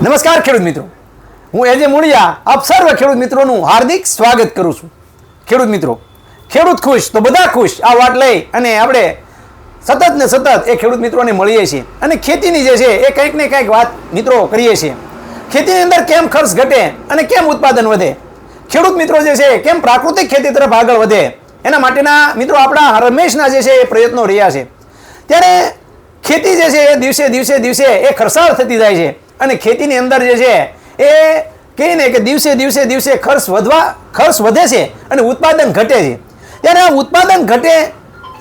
નમસ્કાર ખેડૂત મિત્રો. હું એજે મુળિયા આપ સર્વ ખેડૂત મિત્રોનું હાર્દિક સ્વાગત કરું છું. ખેડૂત મિત્રો, ખેડૂત ખુશ તો બધા ખુશ. આ વાત લઈ અને આપણે સતત ને સતત એ ખેડૂત મિત્રોને મળીએ છીએ. અને ખેતીની જે છે એ કંઈક ને કંઈક વાત મિત્રો કરીએ છીએ. ખેતીની અંદર કેમ ખર્ચ ઘટે અને કેમ ઉત્પાદન વધે? ખેડૂત મિત્રો જે છે કેમ પ્રાકૃતિક ખેતી તરફ આગળ વધે? એના માટેના મિત્રો આપણા રમેશના જે છે એ પ્રયત્નો રહ્યા છે. ત્યારે ખેતી જે છે એ દિવસે દિવસે દિવસે એ ખર્ચાળ થતી જાય છે. અને ખેતીની અંદર જે છે, એ કહીએ ને કે દિવસે દિવસે દિવસે ખર્ચ વધવા, ખર્ચ વધે છે અને ઉત્પાદન ઘટે છે. ત્યારે આ ઉત્પાદન ઘટે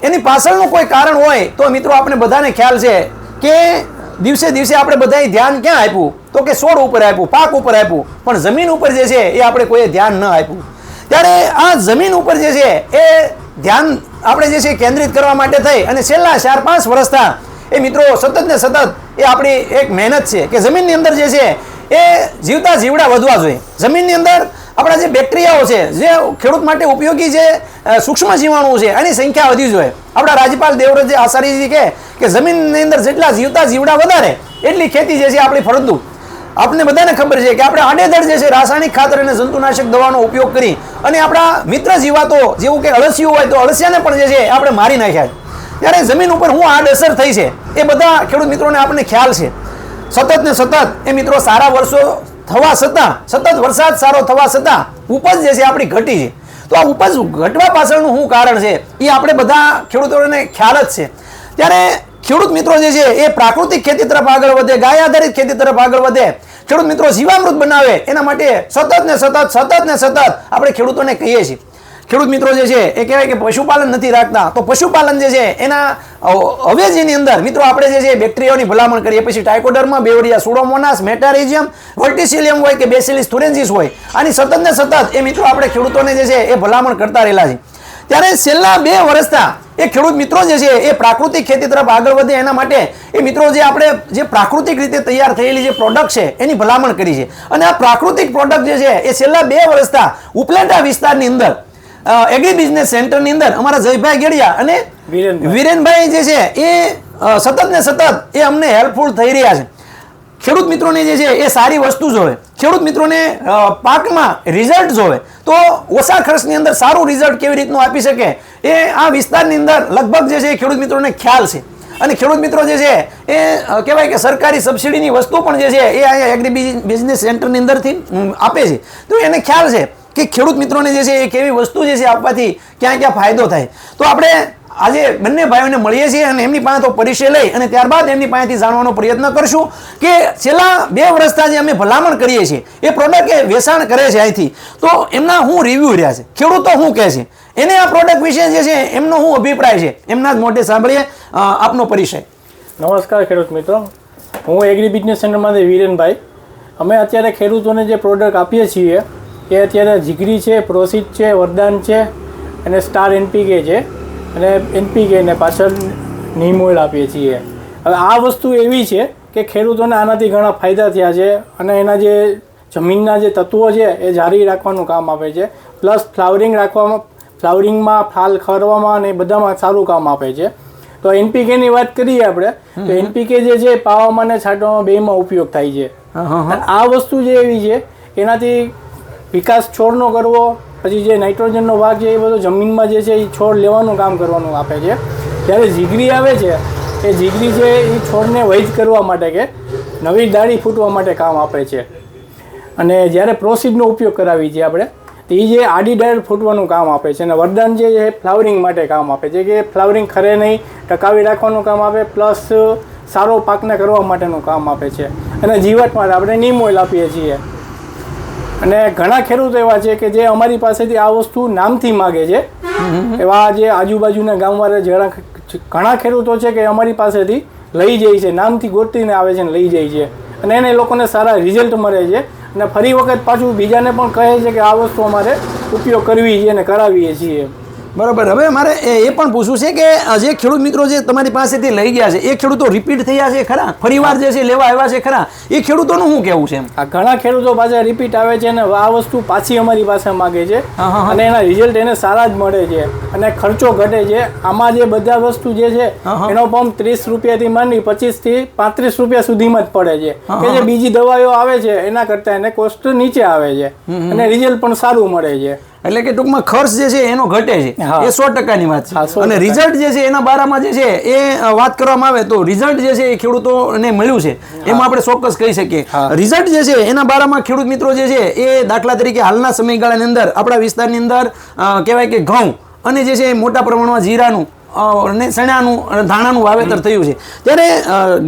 એની પાછળનું કોઈ કારણ હોય તો મિત્રો આપણે બધાને ખ્યાલ છે કે દિવસે દિવસે આપણે બધાએ ધ્યાન ક્યાં આપ્યું? તો કે છોડ ઉપર આપ્યું, પાક ઉપર આપ્યું. પણ જમીન ઉપર જે છે, એ આપણે કોઈએ ધ્યાન ન આપ્યું. ત્યારે આ જમીન ઉપર જે છે, એ ધ્યાન આપણે જે છે, કેન્દ્રિત કરવા માટે થઈ. અને છેલ્લા ચાર પાંચ વર્ષના એ મિત્રો સતત ને સતત એ આપણી એક મહેનત છે કે જમીનની અંદર જે છે, એ જીવતા જીવડા વધવા જોઈએ. જમીનની અંદર આપણા જે બેક્ટેરિયાઓ છે, જે ખેડૂત માટે ઉપયોગી જે સૂક્ષ્મ જીવાણુઓ છે, એની સંખ્યા વધી જોઈએ. આપણા રાજ્યપાલ દેવવ્રતજી આચાર્યજી કહે કે જમીનની અંદર જેટલા જીવતા જીવડા વધારે, એટલી ખેતી જે છે આપણી ફરંતુ. આપને બધાને ખબર છે કે આપણે આડેધડ જે છે રાસાયણિક ખાતર અને જંતુનાશક દવાનો ઉપયોગ કરી અને આપણા મિત્ર જીવાતો, જેવું કે અળસિયું હોય તો અળસિયાને પણ જે છે આપણે મારી નાખ્યા. ત્યારે જમીન ઉપર હું આડઅસર થઈ છે. એ બધા ખેડૂત મિત્રોને આપણને ખ્યાલ છે. સતત ને સતત એ મિત્રો સારા વર્ષો થવા છતાં, સતત વરસાદ સારો થવા છતાં ઉપજ જે છે આપણી ઘટી છે. તો આ ઉપજ ઘટવા પાછળનું શું કારણ છે? એ આપણે બધા ખેડૂતોને ખ્યાલ જ છે. ત્યારે ખેડૂત મિત્રો જે છે એ પ્રાકૃતિક ખેતી તરફ આગળ વધે, ગાય આધારિત ખેતી તરફ આગળ વધે. ખેડૂત મિત્રો જીવામૃત બનાવે, એના માટે સતત ને સતત સતત ને સતત આપણે ખેડૂતોને કહીએ છીએ. ખેડૂત મિત્રો જે છે, એ કહેવાય કે પશુપાલન નથી રાખતા. તો પશુપાલન જે છે, એના અવેજીની અંદર મિત્રો આપણે જે છે, બેક્ટેરિયાઓની ભલામણ કરીએ. પછી Trichoderma Beauveria, Pseudomonas Metarhizium Verticillium હોય કે બેસિલિસ થુરેન્સિસ હોય. આની સતત ને સતત એ મિત્રો આપણે ખેડૂતોને જે છે, એ ભલામણ કરતા રહેલા છે. ત્યારે છેલ્લા બે વર્ષના એ ખેડૂત મિત્રો જે છે, એ પ્રાકૃતિક ખેતી તરફ આગળ વધે. એના માટે એ મિત્રો જે આપણે જે પ્રાકૃતિક રીતે તૈયાર થયેલી જે પ્રોડક્ટ છે, એની ભલામણ કરી છે. અને આ પ્રાકૃતિક પ્રોડક્ટ જે છે, એ છેલ્લા બે વર્ષના ઉપલેટા વિસ્તારની અંદર એગ્રી બિઝનેસ સેન્ટરની અંદર અમારા જયભાઈ ગેડિયા અને વિરેનભાઈ. જે છે એ સતત ને સતત એ અમને હેલ્પફુલ થઈ રહ્યા છે. ખેડૂત મિત્રોને જે છે એ સારી વસ્તુ જોવે. ખેડૂત મિત્રોને પાકમાં રિઝલ્ટ જોવે. તો ઓછા ખર્ચની અંદર સારું રિઝલ્ટ કેવી રીતનું આપી શકે એ આ વિસ્તારની અંદર લગભગ જે છે એ ખેડૂત મિત્રોને ખ્યાલ છે. અને ખેડૂત મિત્રો જે છે એ કહેવાય કે સરકારી સબસિડીની વસ્તુ પણ જે છે એ અહીંયા એગ્રી બિઝનેસ સેન્ટરની અંદરથી આપે છે. તો એને ખ્યાલ છે. કે ખેડૂત મિત્રોને જે છે એ કેવી વસ્તુ જે છે આપવાથી ક્યાં ક્યાં ફાયદો થાય. તો આપણે આજે બંને ભાઈઓને મળીએ છીએ અને એમની પાસે તો પરિચય લઈ અને ત્યારબાદ એમની પાસેથી જાણવાનો પ્રયત્ન કરશું કે છેલ્લા બે વર્ષના જે અમે ભલામણ કરીએ છીએ, એ પ્રોડક્ટ એ વેચાણ કરે છે અહીંથી તો એમના હું રિવ્યૂ રહ્યા છે. ખેડૂતો શું કહે છે? એને આ પ્રોડક્ટ વિશે જે છે એમનો શું અભિપ્રાય છે? એમના જ મોઢે સાંભળીએ આપનો પરિચય. નમસ્કાર ખેડૂત મિત્રો. હું એગ્રી બિઝનેસ સેન્ટરમાંથી વિરેનભાઈ. અમે અત્યારે ખેડૂતોને જે પ્રોડક્ટ આપીએ છીએ એ અત્યારે જીગરી છે પ્રોસિડ છે વરદાન છે અને સ્ટાર એનપીકે છે. અને એનપીકેને પાછળ નીમ આપીએ છીએ. હવે આ વસ્તુ એવી છે કે ખેડૂતોને આનાથી ઘણા ફાયદા થયા છે અને એના જે જમીનના જે તત્વો છે એ જાળવી રાખવાનું કામ આપે છે. પ્લસ ફ્લાવરિંગ રાખવામાં ફ્લાવરિંગમાં ફાલ ખરવામાં અને એ બધામાં સારું કામ આપે છે. તો એનપીકેની વાત કરીએ આપણે તો એનપીકે જે છે પાવામાં અને છાંટવામાં બેમાં ઉપયોગ થાય છે. આ વસ્તુ જે એવી છે એનાથી વિકાસ છોડનો કરવો, પછી જે નાઇટ્રોજનનો ભાગ છે એ બધો જમીનમાં જે છે એ છોડ લેવાનું કામ કરવાનું આપે છે. જ્યારે જીગરી આવે છે, એ જીગરી છે એ છોડને વૈધ કરવા માટે કે નવી દાળી ફૂટવા માટે કામ આપે છે. અને જ્યારે પ્રોસીડનો ઉપયોગ કરાવી છીએ આપણે, તો એ જે આડી ડાયર ફૂટવાનું કામ આપે છે અને વરદાન જે છે ફ્લાવરિંગ માટે કામ આપે છે કે ફ્લાવરિંગ ખરે નહીં, ટકાવી રાખવાનું કામ આપે, પ્લસ સારો પાકને કરવા માટેનું કામ આપે છે. અને જીવટ માટે આપણે નીમ ઓઇલ આપીએ છીએ. અને ઘણા ખેડૂતો એવા છે કે જે અમારી પાસેથી આ વસ્તુ નામથી માગે છે. એવા જે આજુબાજુના ગામવાળા જણા ઘણા ખેડૂતો છે કે અમારી પાસેથી લઈ જાય છે, નામથી ગોતીને આવે છે ને લઈ જાય છે. અને એને લોકોને સારા રિઝલ્ટ મળે છે. અને ફરી વખત પાછું બીજાને પણ કહે છે કે આ વસ્તુ અમારે ઉપયોગ કરવી છે અને કરાવીએ છીએ. બરાબર. હવે મારે એ પણ પૂછવું છે કે જે ખેડૂત મિત્રો જે તમારી પાસેથી લઈ ગયા છે એ ખેડૂતો રિપીટ થયા છે ખરા? ફરીવાર જે છે લેવા આવ્યા છે ખરા? એ ખેડૂતોનું શું કેવું છે આ ઘણા ખેડૂતો પાછા રિપીટ આવે છે અને આ વસ્તુ પાછી અમારી પાસે માગે છે. અને એના રિઝલ્ટ એને સારા જ મળે છે. અને ખર્ચો ઘટે છે. આમાં જે બધા વસ્તુ જે છે. એનો પંપ ત્રીસ રૂપિયાથી માંડી પચીસથી પાંત્રીસ રૂપિયા સુધીમાં જ પડે છે. કે જે બીજી દવાઓ આવે છે એના કરતાં એને કોસ્ટ નીચે આવે છે. અને રિઝલ્ટ પણ સારું મળે છે. એટલે કે ટૂંકમાં ખર્ચ જે છે એનો ઘટે છે. એ સો ટકાની વાત છે. અને રિઝલ્ટ જે છે એના બારામાં જે છે એ વાત કરવામાં આવે તો રિઝલ્ટ જે છે એ ખેડૂતોને મળ્યું છે. એમાં આપણે ચોક્કસ કહી શકીએ. રિઝલ્ટ જે છે એના બારામાં ખેડૂત મિત્રો જે છે એ દાખલા તરીકે હાલના સમયગાળાની અંદર આપણા વિસ્તારની અંદર કહેવાય કે ઘઉં અને જે છે એ મોટા પ્રમાણમાં જીરાનું અને ચણાનું ધાણાનું વાવેતર થયું છે. ત્યારે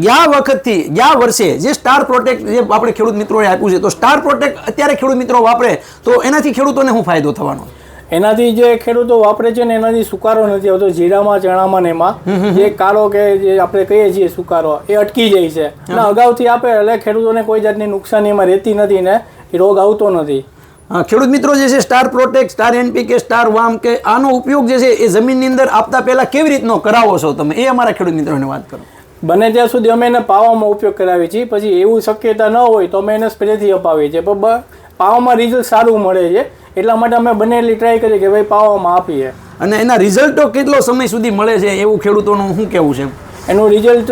ગયા વખતથી ગયા વર્ષે જે સ્ટાર પ્રોટેક્ટ જે આપણે ખેડૂત મિત્રોએ આપ્યું છે તો સ્ટાર પ્રોટેક્ટ અત્યારે ખેડૂત મિત્રો વાપરે તો એનાથી ખેડૂતોને શું ફાયદો થવાનો? એનાથી જે ખેડૂતો વાપરે છે ને એનાથી સુકારો નથી આવતો. જીરામાં ચણામાં ને એમાં જે કાળો કે જે આપણે કહીએ છીએ સુકારો એ અટકી જાય છે. અને અગાઉથી આપે એટલે ખેડૂતોને કોઈ જાતની નુકસાની એમાં રહેતી નથી ને રોગ આવતો નથી. ખેડૂત મિત્રો જે છે star protect star NPK star VAM કે આનો ઉપયોગ જે છે એ જમીનની અંદર આપતા પહેલાં કેવી રીતનો કરાવો છો તમે? એ અમારા ખેડૂત મિત્રોને વાત કરો. બને ત્યાં સુધી અમે એને પાવામાં ઉપયોગ કરાવીએ છીએ. પછી એવું શક્યતા ન હોય તો અમે એને સ્પ્રેથી અપાવીએ છીએ. પણ પાવામાં રિઝલ્ટ સારું મળે છે. એટલા માટે અમે બનેલી ટ્રાય કરીએ કે ભાઈ પાવામાં આપીએ. અને એના રિઝલ્ટો કેટલો સમય સુધી મળે છે એવું ખેડૂતોનું શું કેવું છે? એનું રિઝલ્ટ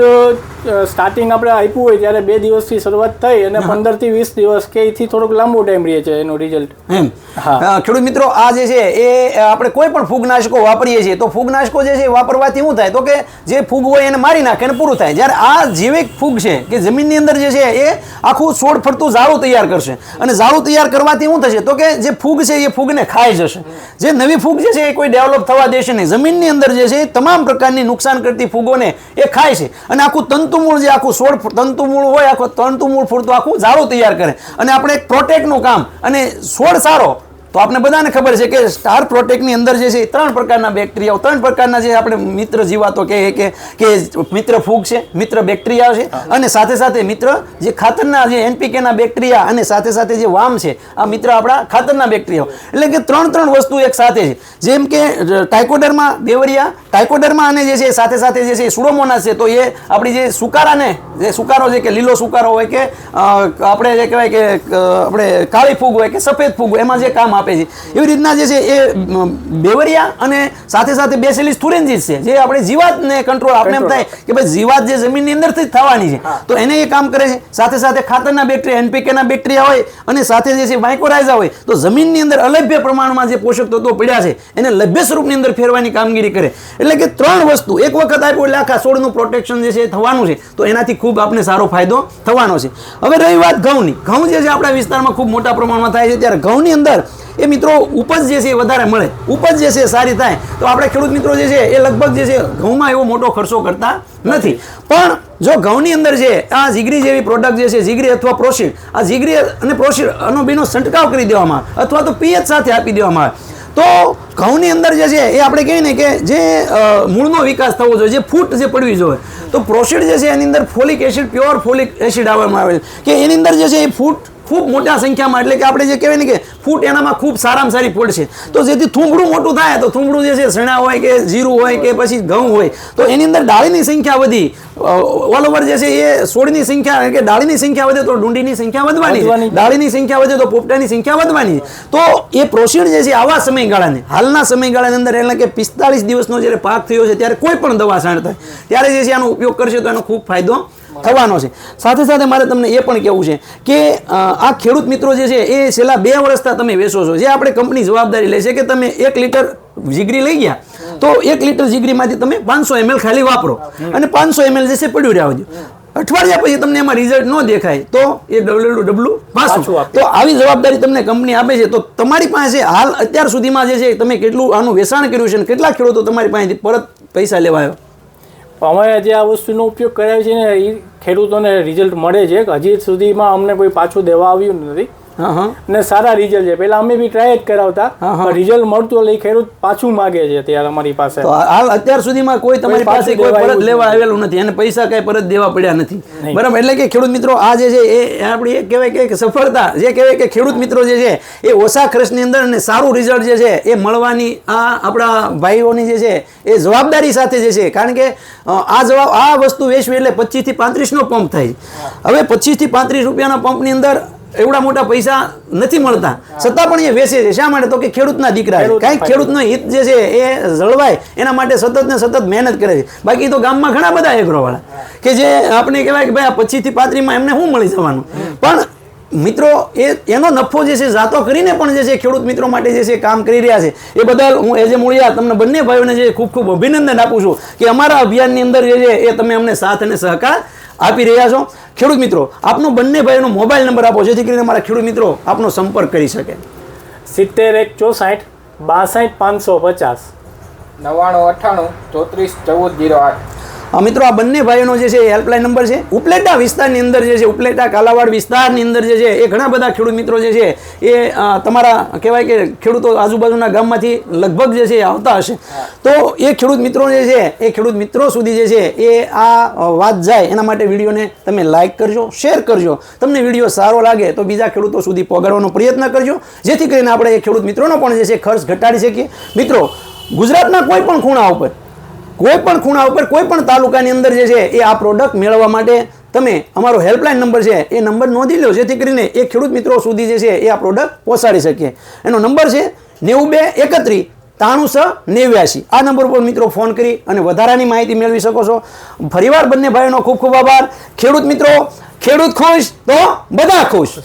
સ્ટાર્ટિંગ આપણે આપ્યું હોય ત્યારે બે દિવસથી શરૂઆત થઈ અને પંદરથી વીસ દિવસ કે એથી થોડોક લાંબો ટાઈમ રહે છે એનું રિઝલ્ટ એમ. હા. ખેડૂત મિત્રો આ જે છે એ આપણે કોઈ પણ ફૂગનાશકો વાપરીએ છીએ તો ફૂગનાશકો જે છે વાપરવાથી શું થાય? તો કે જે ફૂગ હોય એને મારી નાખે અને પૂરું થાય. જ્યારે આ જૈવિક ફૂગ છે કે જમીનની અંદર જે છે એ આખું છોડ ફરતું ઝાડું તૈયાર કરશે. અને ઝાડું તૈયાર કરવાથી શું થશે? તો કે જે ફૂગ છે એ ફૂગને ખાઈ જશે. જે નવી ફૂગ જે છે એ કોઈ ડેવલપ થવા દેશે નહીં. જમીનની અંદર જે છે એ તમામ પ્રકારની નુકસાન કરતી ફૂગોને એ ખાય છે. અને આખું તંતુમૂળ જે આખું સોળ તંતુમૂળ હોય, આખું તંતુમૂળ ફૂટતું આખું ઝાડું તૈયાર કરે. અને આપણે એક પ્રોટેક્ટનું કામ, અને છોડ સારો તો આપણે બધાને ખબર છે કે સ્ટાર પ્રોટેક્ટની અંદર જે છે એ ત્રણ પ્રકારના બેક્ટેરિયાઓ ત્રણ પ્રકારના જે આપણે મિત્ર જીવાતો કહે કે કે મિત્ર ફૂગ છે મિત્ર બેક્ટેરિયા છે અને સાથે સાથે મિત્ર જે ખાતરના જે એનપીકેના બેક્ટેરિયા અને સાથે સાથે જે વામ છે આ મિત્ર આપણા ખાતરના બેક્ટેરિયાઓ. એટલે કે ત્રણ ત્રણ વસ્તુ એક સાથે છે. જેમ કે ટાઇકોડરમાં બેવરિયા ટાઇકોડરમાં અને જે છે સાથે સાથે જે છે સુડોમોના છે તો એ આપણી જે સુકારાને જે સુકારો છે કે લીલો સુકારો હોય કે આપણે જે કહેવાય કે આપણે કાળી ફૂગ હોય કે સફેદ ફૂગ હોય એમાં જે કામ આપે છે. એવી રીતના જે છે એ બેવરિયા અને સાથે સાથે બેસેલી થુરેન્જીસ છે જે આપણે જીવાતને કંટ્રોલ આપણે એમ થાય કે ભાઈ જીવાત જે જમીનની અંદરથી જ થવાની છે. તો એને એ કામ કરે છે. સાથે સાથે ખાતરના બેક્ટેરિયા એનપીકેના બેક્ટેરિયા હોય અને સાથે જે છે માઇક્રોરાઇઝા હોય તો જમીનની અંદર અલભ્ય પ્રમાણમાં જે પોષક તત્વો પડ્યા છે એને લભ્ય સ્વરૂપની અંદર ફેરવાની કામગીરી કરે. એટલે કે ત્રણ વસ્તુ એક વખત આપ્યું એટલે આખા છોડનું પ્રોટેક્શન જે છે થવાનું છે. તો એનાથી ખૂબ આપણે સારો ફાયદો થવાનો છે. હવે રહી વાત ઘઉંની. ઘઉં જે છે આપણા વિસ્તારમાં ખૂબ મોટા પ્રમાણમાં થાય છે. ત્યારે ઘઉંની અંદર એ મિત્રો ઉપજ જે છે એ વધારે મળે. ઉપજ જે છે સારી થાય. તો આપણે ખેડૂત મિત્રો જે છે એ લગભગ જે છે ઘઉંમાં એવો મોટો ખર્ચો કરતા નથી. પણ જો ઘઉંની અંદર છે આ જીગરી જેવી પ્રોડક્ટ જે છે, જીગરી અથવા પ્રોસીડ, આ જીગરી અને પ્રોસીડ આનો બેનો છંટકાવ કરી દેવામાં આવે અથવા તો પીએચ સાથે આપી દેવામાં આવે. તો ઘઉંની અંદર જે છે એ આપણે કહીએ ને કે જે મૂળનો વિકાસ થવો જોઈએ, જે ફૂટ જે પડવી જોઈએ. તો પ્રોસીડ જે છે એની અંદર folic acid, pure folic acid આવવામાં આવે છે. કે એની અંદર જે છે એ ફૂટ ખૂબ મોટા સંખ્યામાં એટલે કે આપણે જે કહેવાય ને કે ફૂટ એનામાં ખૂબ સારામાં સારી ફૂટ છે તો જેથી થૂંબડું મોટું થાય તો થૂંબડું જે છે સણા હોય કે જીરું હોય કે પછી ઘઉં હોય તો એની અંદર ડાળીની સંખ્યા વધી ઓલ ઓવર જે છે એ સોળની સંખ્યા કે ડાળીની સંખ્યા વધે તો ડુંડીની સંખ્યા વધવાની. ડાળીની સંખ્યા વધે તો પોપટાની સંખ્યા વધવાની. તો એ પ્રોસીડ જે છે આવા સમયગાળાને હાલના સમયગાળાની અંદર એટલે કે પિસ્તાળીસ દિવસનો જ્યારે પાક થયો છે ત્યારે કોઈ પણ દવા છાંટ થાય ત્યારે જે છે આનો ઉપયોગ કરશે તો એનો ખૂબ ફાયદો થવાનો છે. સાથે સાથે મારે તમને એ પણ કહેવું છે કે આ ખેડૂત મિત્રો જે છે એ છેલ્લા બે વર્ષથી તમે વેચો છો. જે આપણે કંપની જવાબદારી લે છે કે તમે એક લીટર જીગરી લઈ ગયા તો એક લીટર જીગરીમાંથી તમે પાંચસો એમએલ ખાલી વાપરો અને પાંચસો એમએલ જે છે પડ્યું રહેવા અઠવાડિયા પછી તમને એમાં રિઝલ્ટ ન દેખાય તો એ ડબલ્યુ ડબલ્યુ પાછું. તો આવી જવાબદારી તમને કંપની આપે છે. તો તમારી પાસે હાલ અત્યાર સુધીમાં જે છે તમે કેટલું આનું વેચાણ કર્યું છે અને કેટલા ખેડૂતો તમારી પાસેથી પરત પૈસા લેવા આવ્યો? અમે જે આ વસ્તુનો ઉપયોગ કર્યા છે ને એ ખેડૂતોને રિઝલ્ટ મળે છે. હજી સુધીમાં અમને કોઈ પાછું દેવા આવ્યું નથી. હા હા. અને સારા રિઝલ્ટ છે. પેલા અમે બી ટ્રાય જ કરાવતા રિઝલ્ટ મળતું એટલે ખેડૂત પાછું માગે છે અત્યારે અમારી પાસે. હાલ અત્યાર સુધીમાં કોઈ તમારી પાસે કોઈ પરત લેવા આવેલું નથી. અને પૈસા કઈ પરત દેવા પડ્યા નથી. બરાબર? એટલે કે ખેડૂત મિત્રો આ જે છે એ આપણી એક કહેવાય કે સફળતા જે કહેવાય કે ખેડૂત મિત્રો જે છે એ ઓછા ખર્ચની અંદર અને સારું રિઝલ્ટ જે છે એ મળવાની આ આપણા ભાઈઓની જે છે એ જવાબદારી સાથે જે છે. કારણ કે આ જવાબ આ વસ્તુ વેચવી એટલે પચીસથી પાંત્રીસ નો પંપ થાય. હવે પચીસથી પાંત્રીસ રૂપિયાના પંપની અંદર એવડા મોટા પૈસા નથી મળતા. છતાં પણ એ વેચે છે. શા માટે? તો કે ખેડૂતના દીકરા કાંઈક ખેડૂતનો હિત જે છે એ જળવાય. એના માટે સતત ને સતત મહેનત કરે છે. બાકી તો ગામમાં ઘણા બધા એગ્રોવાળા કે જે આપણે કહેવાય કે ભાઈ આ પચીસથી પાંત્રીસમાં એમને શું મળી જવાનું? પણ મિત્રો એ એનો નફો જે છે જાતો કરીને પણ જે છે ખેડૂત મિત્રો માટે જે છે કામ કરી રહ્યા છે. એ બદલ હું એજે મૂળિયા તમને બંને ભાઈઓને જે ખૂબ ખૂબ અભિનંદન આપું છું કે અમારા અભિયાનની અંદર જે છે એ તમે અમને સાથ અને સહકાર આપી રહ્યા છો. ખેડૂત મિત્રો આપનો બંને ભાઈનો મોબાઈલ નંબર આપો જેથી કરીને મારા ખેડૂત મિત્રો આપનો સંપર્ક કરી શકે. સિત્તેર એક ચોસાઠ બાસઠ પાંચસો પચાસ. નવ્વાણું અઠ્ઠાણું ચોત્રીસ ચૌદ જીરો આઠ. મિત્રો આ બંને ભાઈઓનો જે છે હેલ્પલાઇન નંબર છે. ઉપલેટા વિસ્તારની અંદર જે છે, ઉપલેટા કાલાવાડ વિસ્તારની અંદર જે છે, એ ઘણા બધા ખેડૂત મિત્રો જે છે, એ તમારા કહેવાય કે ખેડૂતો આજુબાજુના ગામમાંથી લગભગ જે છે એ આવતા હશે. તો એ ખેડૂત મિત્રો જે છે, એ ખેડૂત મિત્રો સુધી જે છે, એ આ વાત જાય. એના માટે વિડીયોને તમે લાઇક કરજો શેર કરજો. તમને વીડિયો સારો લાગે તો બીજા ખેડૂતો સુધી પહોંચાડવાનો પ્રયત્ન કરજો. જેથી કરીને આપણે એ ખેડૂત મિત્રોનો પણ જે છે ખર્ચ ઘટાડી શકીએ. મિત્રો, ગુજરાતના કોઈ પણ ખૂણા ઉપર કોઈ પણ ખૂણા ઉપર કોઈ પણ તાલુકાની અંદર જે છે એ આ પ્રોડક્ટ મેળવવા માટે તમે અમારો હેલ્પલાઇન નંબર છે, એ નંબર નોંધી લો, જેથી કરીને એ ખેડૂત મિત્રો સુધી જે છે એ આ પ્રોડક્ટ પહોંચાડી શકીએ એનો નંબર છે નેવું બે એકત્રીસ ત્રાણું છ નેવ્યાસી આ નંબર પર મિત્રો ફોન કરી અને વધારાની માહિતી મેળવી શકો છો. ફરીવાર બંને ભાઈઓનો ખૂબ ખૂબ આભાર. ખેડૂત મિત્રો, ખેડૂત ખુશ તો બધા ખુશ.